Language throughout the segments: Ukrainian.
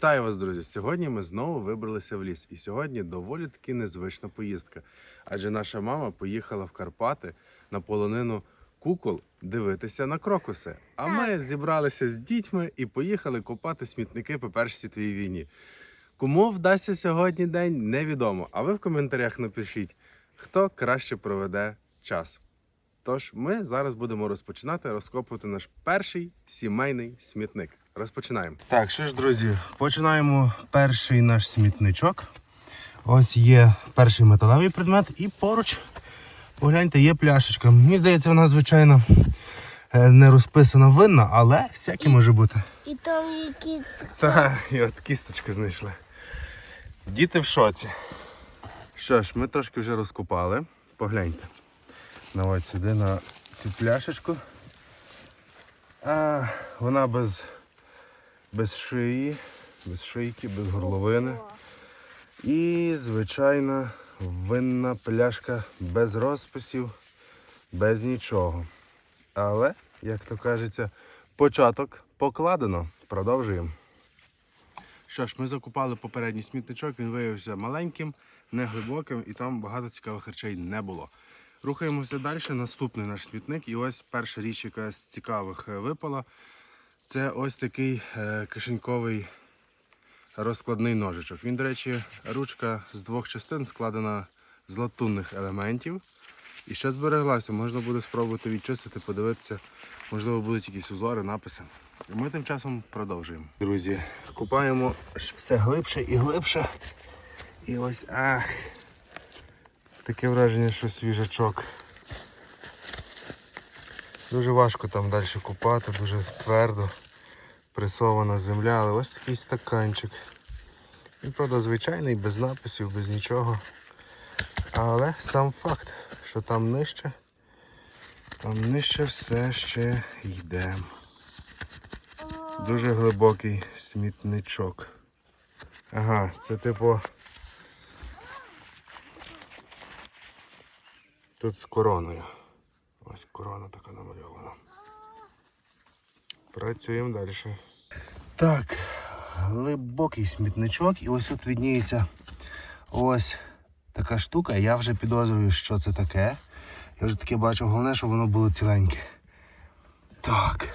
Вітаю вас, друзі! Сьогодні ми знову вибралися в ліс. І сьогодні доволі таки незвична поїздка. Адже наша мама поїхала в Карпати на полонину кукол дивитися на крокуси. А ми зібралися з дітьми і поїхали копати смітники по першій світовій війні. Кому вдасться сьогодні день, невідомо. А ви в коментарях напишіть, хто краще проведе час. Тож ми зараз будемо розпочинати розкопувати наш перший сімейний смітник. Розпочинаємо. Так, що ж, друзі, починаємо перший наш смітничок. Ось є перший металевий предмет, і поруч, погляньте, є пляшечка. Мені здається, вона, звичайно, е, не розписана винна, але всяке може бути. І там якісь Та, і от кісточку знайшли. Діти в шоці. Що ж, ми трошки вже розкопали. Погляньте. На ось сюди на цю пляшечку. А, вона без, без шиї, без шийки, без горловини. І, звичайна, винна пляшка без розписів, без нічого. Але, як то кажеться, початок покладено. Продовжуємо. Що ж, ми закупали попередній смітничок, він виявився маленьким, неглибоким і там багато цікавих речей не було. Рухаємося далі. Наступний наш смітник. І ось перша річ, яка з цікавих е, випала, це ось такий е, кишеньковий розкладний ножичок. Він, до речі, ручка з двох частин складена з латунних елементів. І ще збереглася, можна буде спробувати відчистити, подивитися, можливо, будуть якісь узори, написи. І ми тим часом продовжуємо. Друзі, купаємо все глибше і глибше. І ось ах. Таке враження, що свіжачок. Дуже важко там далі купати, дуже твердо пресована земля, але ось такий стаканчик. Він, правда, звичайний, без написів, без нічого. Але сам факт, що там нижче, там нижче все ще йде. Дуже глибокий смітничок. Ага, це типу. Тут з короною. Ось корона така намальована. Працюємо далі. Так, глибокий смітничок і ось тут відніється ось така штука. Я вже підозрюю, що це таке. Я вже таке бачив, головне, щоб воно було ціленьке. Так.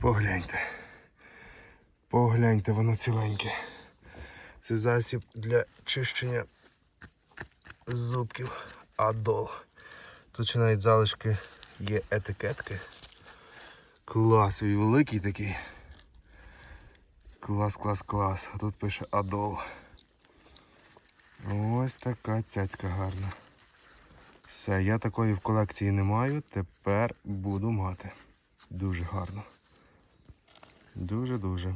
Погляньте. Погляньте, воно ціленьке. Це засіб для чищення зубків Адол. Тут навіть залишки є етикетки. Клас, і великий такий. Клас, клас, клас. А тут пише Адол. Ось така цяцька гарна. Все, я такої в колекції не маю, тепер буду мати. Дуже гарно. Дуже-дуже.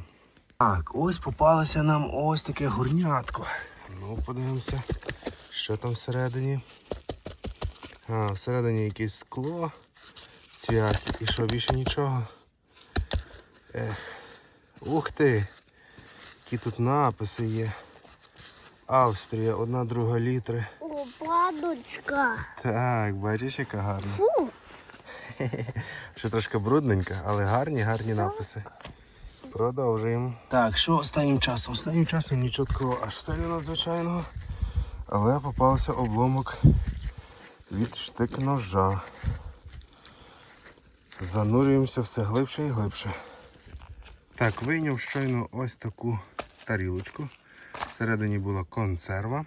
Так, ось попалося нам ось таке горнятко. Ну, подивимося, що там всередині. А, всередині якесь скло. Цвяхи. І що, більше нічого? Ех. Ух ти! Які тут написи є. Австрія, одна друга літри. О, падочка. Так, бачиш, яка гарна. Фу, Ще трошки брудненька, але гарні, гарні написи. Продовжуємо. Так, що останнім часом? Останнім часом нічого такого аж сильно надзвичайного. Але попався обломок від штик ножа. Занурюємося все глибше і глибше. Так, вийняв щойно ось таку тарілочку. Всередині була консерва.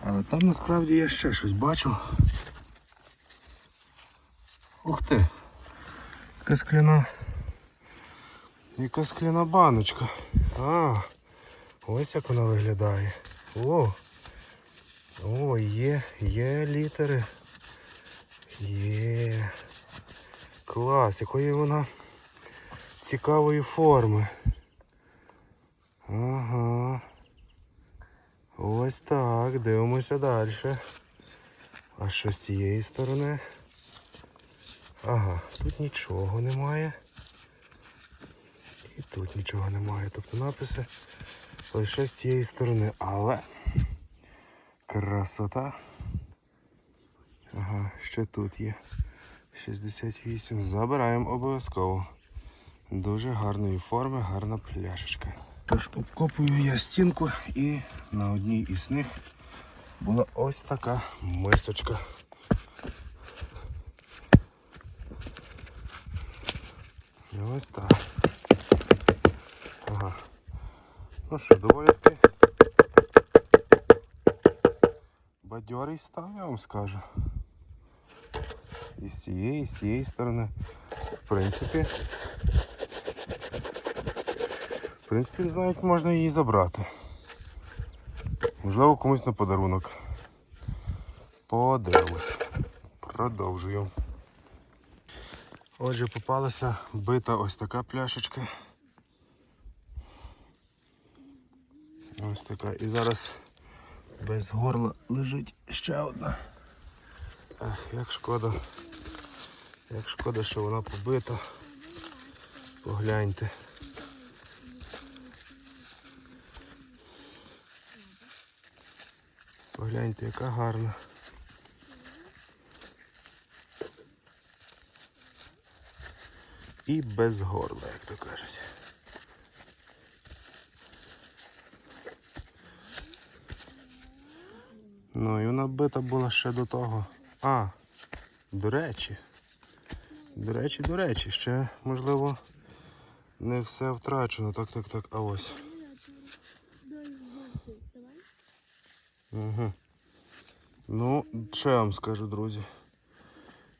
Але там насправді я ще щось бачу. Ух ти! Яка скляна. Яка скляна баночка. А, ось як вона виглядає. О! О, є, є літери. Є. Клас, якої вона цікавої форми. Ага. Ось так, дивимося далі. А що з цієї сторони? Ага, тут нічого немає. І тут нічого немає. Тобто написи лише з цієї сторони. Але красота. Ага, ще тут є. 68. Забираємо обов'язково. Дуже гарної форми, гарна пляшечка. Тож обкопую я стінку і на одній із них була ось така мисочка. І ось так. Ага. Ну що, доволі таки бадьорий став, я вам скажу. І з цієї, і з цієї сторони. В принципі. В принципі, навіть можна її забрати. Можливо, комусь на подарунок. Подивимось. Продовжую. Отже, попалася бита ось така пляшечка. Ось така. І зараз без горла лежить ще одна. Ех, як шкода. Як шкода, що вона побита. Погляньте. Погляньте, яка гарна. І без горла, як то кажуть. Ну і вона бита була ще до того. А, до речі. До речі, до речі, ще можливо не все втрачено. Так, так, так. А ось. Угу. Ну, що я вам скажу, друзі?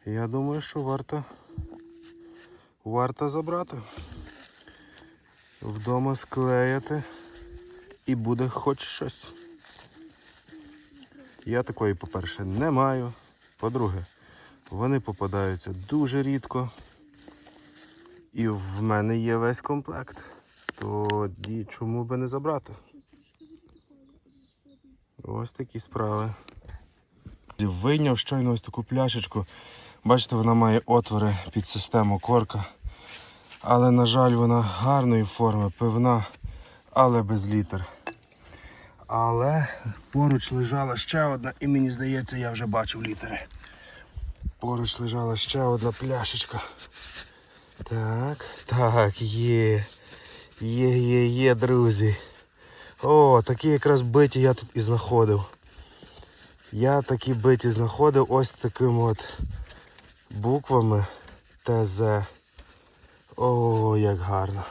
Я думаю, що варто варто забрати. Вдома склеяти і буде хоч щось. Я такої, по-перше, не маю. По-друге, вони попадаються дуже рідко. І в мене є весь комплект. Тоді чому би не забрати? Ось такі справи. Вийняв щойно ось таку пляшечку. Бачите, вона має отвори під систему корка. Але, на жаль, вона гарної форми, пивна, але без літер. Але поруч лежала ще одна, і мені здається, я вже бачив літери. Поруч лежала ще одна пляшечка. Так, так, є. Є, є, є, друзі. О, такі якраз биті я тут і знаходив. Я такі биті знаходив ось такими от буквами ТЗ. О, як гарно.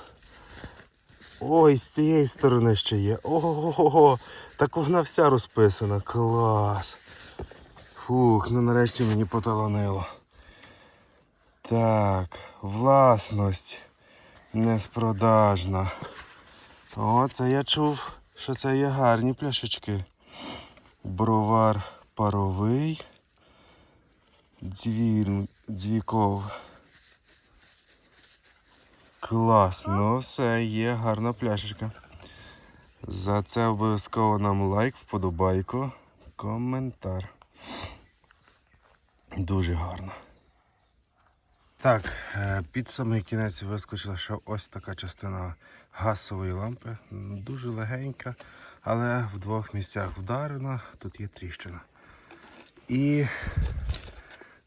Ой, з цієї сторони ще є. Ого, так вона вся розписана. Клас. Фух, ну нарешті мені поталанило. Так, власність неспродажна. О, це я чув, що це є гарні пляшечки. Бровар паровий. Дзвір, дзвіков. Клас, ну все, є гарна пляшечка. За це обов'язково нам лайк, вподобайку, коментар. Дуже гарно. Так, е, під самий кінець вискочила ще ось така частина газової лампи. Дуже легенька, але в двох місцях вдарена, тут є тріщина. І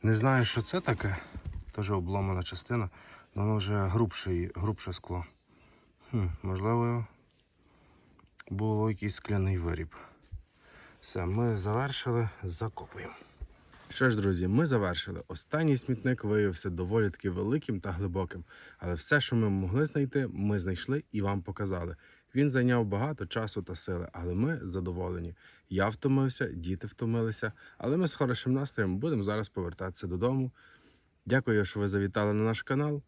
не знаю, що це таке. Теж обломана частина, воно вже грубше, грубше скло. Хм, можливо, було якийсь скляний виріб. Все, ми завершили, закопуємо. Що ж, друзі, ми завершили. Останній смітник виявився доволі таки великим та глибоким, але все, що ми могли знайти, ми знайшли і вам показали. Він зайняв багато часу та сили, але ми задоволені. Я втомився, діти втомилися, але ми з хорошим настроєм будемо зараз повертатися додому. Дякую, що ви завітали на наш канал.